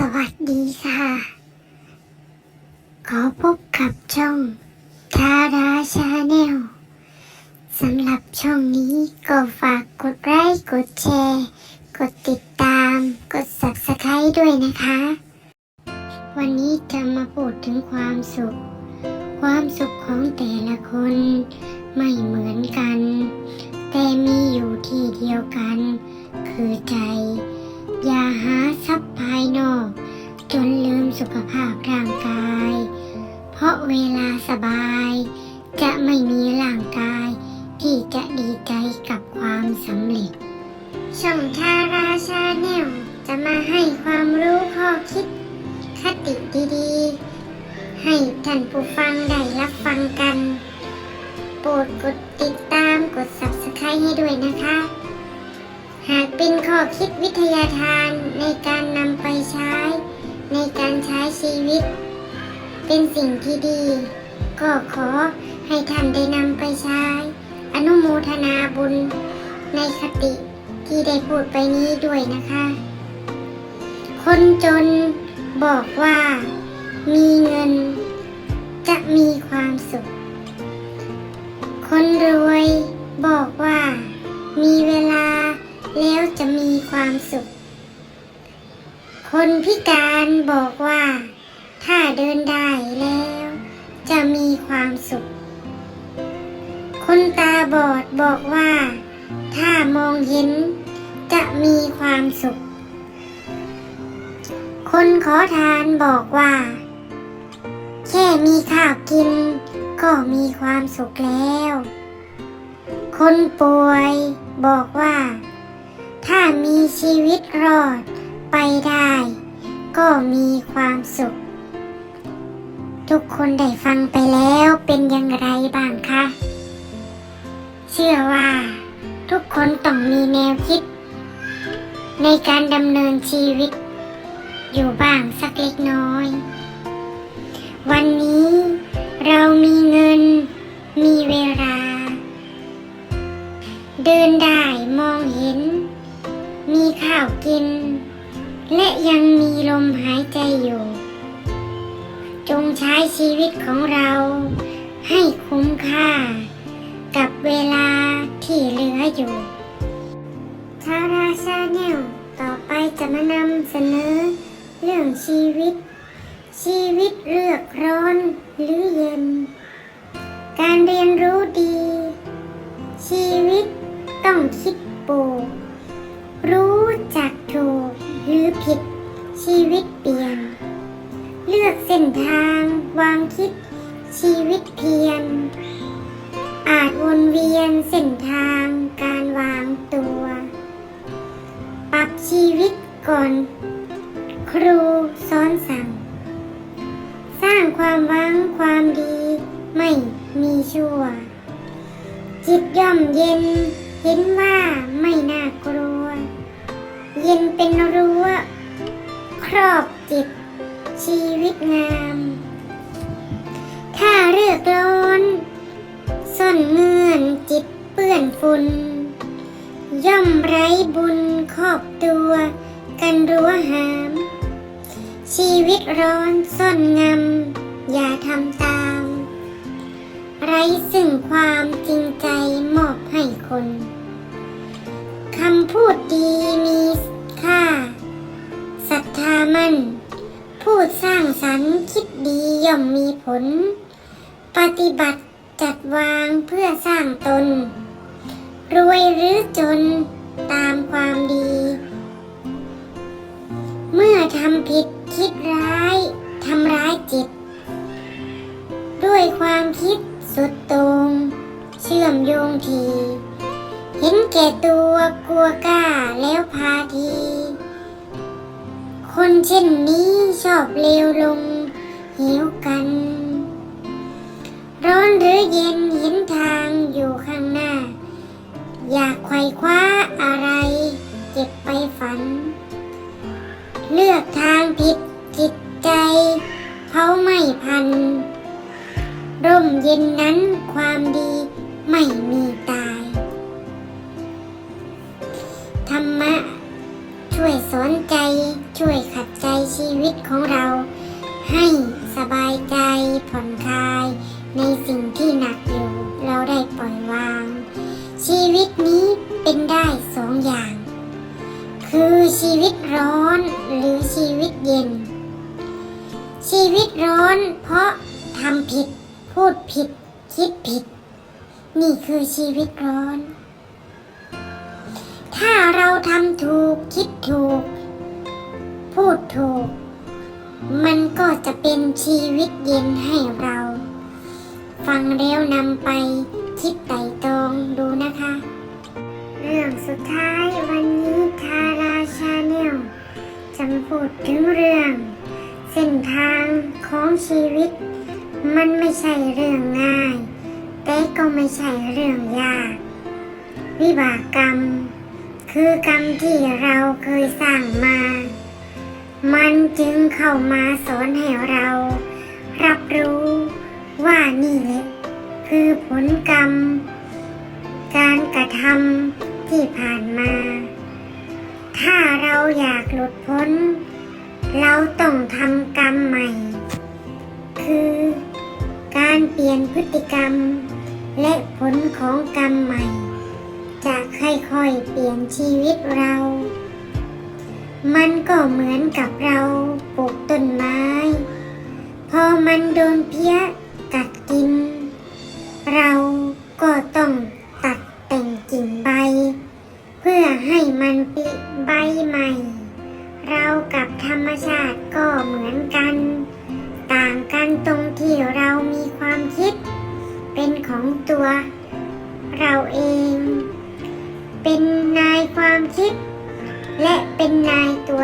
สวัสดีค่ะ ขอพบกับช่องทาราชาแนลสำหรับช่องนี้ก็ฝากกดไลค์กดแชร์ กดติดตาม กด subscribe ด้วยนะคะ วันนี้จะมาพูดถึงความสุข ความสุขของแต่ละคนไม่เหมือนกัน แต่มีอยู่ที่เดียวกัน คือใจ อย่าหาทรัพยายนอก จนลืมสุขภาพร่างกาย เพราะเวลาสบาย จะไม่มีร่างกาย ที่จะดีใจกับความสำเร็จ ช่องทาราชาแนลจะมาให้ความรู้ข้อคิด คติดีๆ ให้ท่านผู้ฟังได้รับฟังกัน โปรดกดติดตามกด subscribe ให้ด้วยนะคะ หากเป็นข้อคิดวิทยาทานในการนำไปใช้ ในการใช้ชีวิต เป็นสิ่งที่ดี ก็ขอให้ท่านได้นำไปใช้ อนุโมทนาบุญ ในคติที่ได้พูดไปนี้ด้วยนะคะ คนจนบอกว่า มีเงิน เดินได้แล้ว จะมีความสุข คนตาบอดบอกว่า ถ้ามองเห็นจะมีความสุข คนขอทานบอกว่า แค่มีข้าวกิน ก็มีความสุขแล้ว คนป่วยบอกว่า ถ้ามีชีวิตรอดไปได้ก็มีความสุข ทุกคนได้ฟังไปแล้วเป็นอย่างไรบ้างคะ เชื่อว่า ทุกคนต้องมีแนวคิด ในการดำเนินชีวิต อยู่บ้างสักเล็กน้อย วันนี้เรามีเงิน มีเวลา เดินได้มองเห็น มีข้าวกิน และยังมีลมหายใจอยู่ จงใช้ชีวิตของเราให้คุ้มค่า กับเวลาที่เหลืออยู่ชาราชาแนลต่อไปจะมานำเสนอ เรื่องชีวิต ชีวิตเลือกร้อนหรือเย็น วางคิดชีวิตเพียนอาจวนเวียนเส้นทางการวางตัว ปรับชีวิตก่อน ครูสอนสั่ง สร้างความหวังความดีไม่มีชั่ว จิตย่อมเย็นเห็นว่าไม่น่ากลัว เย็นเป็นรั้ว ครอบจิตชีวิตงาม ถ้าเลือกร้อนซ่อนเงื่อนจิตเปื้อนฝุ่นย่อมไร้บุญครอบตัว กันรั้วหาม ชีวิตร้อนซ่อนงำ อย่าทำตาม ไร้ซึ่งความจริงใจมอบให้คนคำพูดดีมีค่าศรัทธามั่นพูดสร้างสรรค์คิดดีย่อมมีผล ปฏิบัติจัดวางเพื่อสร้างตน รวยหรือจนตามความดี เมื่อทำผิดคิดร้ายทำร้ายจิต ด้วยความคิดสุดตรงเชื่อมโยงที เห็นแก่ตัวกลัวกล้าแล้วพาที คนเช่นนี้ชอบเลวลงหิวกัน ร้อนหรือเย็นเห็นทางอยู่ข้างหน้า อยากไขว่คว้าอะไรเก็บไปฝัน เลือกทางผิดจิตใจเขาไม่พัน ร่มเย็นนั้นความดีไม่มีตาย ธรรมะ ช่วยสอนใจช่วยขัดใจชีวิตของเรา ให้สบายใจผ่อนคลาย ในสิ่งที่หนักอยู่ เราได้ปล่อยวาง ชีวิตนี้เป็นได้สองอย่าง คือชีวิตร้อนหรือชีวิตเย็น ชีวิตร้อนเพราะทำผิด พูดผิด คิดผิด นี่คือชีวิตร้อน ถ้าเราทำถูกคิดถูก พูดถูก มันก็จะเป็นชีวิตเย็นให้เรา ฟังแล้วนำไปคิดไต่ตรองดูนะคะ เรื่องสุดท้ายวันนี้ทาราชาแนลจะมาพูดถึงเรื่อง เส้นทางของชีวิต มันไม่ใช่เรื่องง่าย แต่ก็ไม่ใช่เรื่องยาก วิบากกรรม คือกรรมที่เราเคยสร้างมา มันจึงเข้ามาสอนให้เรา รับรู้ ว่านี่แหละคือผลกรรม การกระทำที่ผ่านมา ถ้าเราอยากหลุดพ้น เราต้องทำกรรมใหม่ คือการเปลี่ยนพฤติกรรม และผลของกรรมใหม่ จะค่อยๆเปลี่ยนชีวิตเรา มันก็เหมือนกับเราปลูกต้นไม้ พอมันโดนเพี้ย กัดกิน เราก็ต้องตัดแต่งกิ่งใบ เพื่อให้มันปลิใบใหม่ เรากับธรรมชาติก็เหมือนกัน ต่างกันตรงที่เรามีความคิด เป็นของตัว เราเอง เป็นนายความคิด และเป็นนายตัว